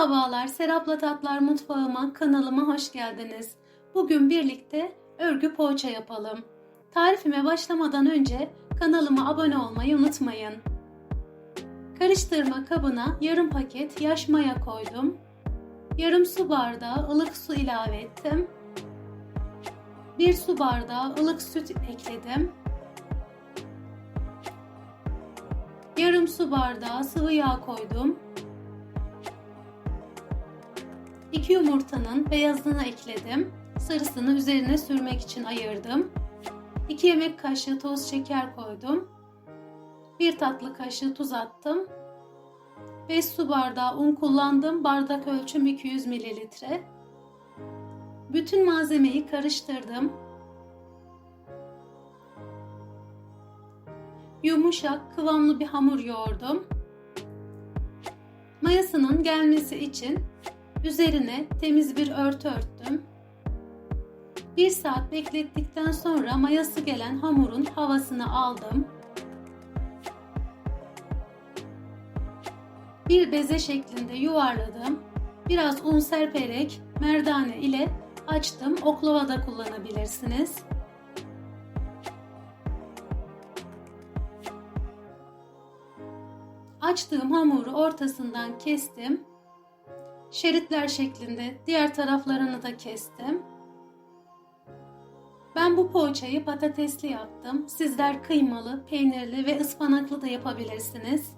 Merhabalar, Serapla Tatlar Mutfağıma, kanalıma hoş geldiniz. Bugün birlikte örgü poğaça yapalım. Tarifime başlamadan önce kanalıma abone olmayı unutmayın. Karıştırma kabına yarım paket yaş maya koydum. Yarım su bardağı ılık su ilave ettim. 1 su bardağı ılık süt ekledim. Yarım su bardağı sıvı yağ koydum. 2 yumurtanın beyazını ekledim. Sarısını üzerine sürmek için ayırdım. 2 yemek kaşığı toz şeker koydum. 1 tatlı kaşığı tuz attım. 5 su bardağı un kullandım. Bardak ölçüm 200 mililitre. Bütün malzemeyi karıştırdım. Yumuşak, kıvamlı bir hamur yoğurdum. Mayasının gelmesi için Üzerine temiz bir örtü örttüm. Bir saat beklettikten sonra mayası gelen hamurun havasını aldım. Bir beze şeklinde yuvarladım. Biraz un serperek merdane ile açtım. Oklava da kullanabilirsiniz. Açtığım hamuru ortasından kestim şeritler şeklinde diğer taraflarını da kestim. Ben bu poğaçayı patatesli yaptım. Sizler kıymalı, peynirli ve ıspanaklı da yapabilirsiniz.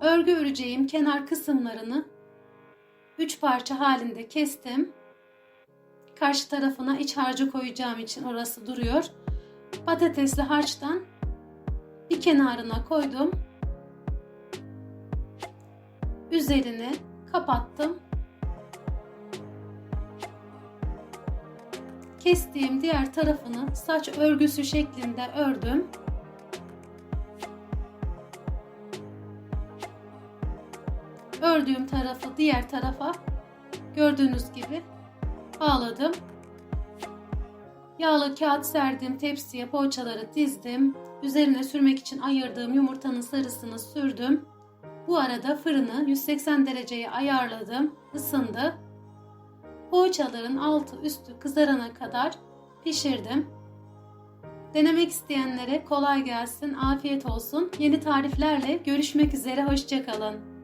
Örgü öreceğim kenar kısımlarını 3 parça halinde kestim. Karşı tarafına iç harcı koyacağım için orası duruyor. Patatesli harçtan bir kenarına koydum üzerini kapattım. Kestiğim diğer tarafını saç örgüsü şeklinde ördüm. Ördüğüm tarafı diğer tarafa gördüğünüz gibi bağladım. Yağlı kağıt serdim tepsiye poğaçaları dizdim. Üzerine sürmek için ayırdığım yumurtanın sarısını sürdüm. Bu arada fırını 180 dereceye ayarladım. ısındı. Poğaçaların altı üstü kızarana kadar pişirdim. Denemek isteyenlere kolay gelsin, afiyet olsun. Yeni tariflerle görüşmek üzere, hoşçakalın.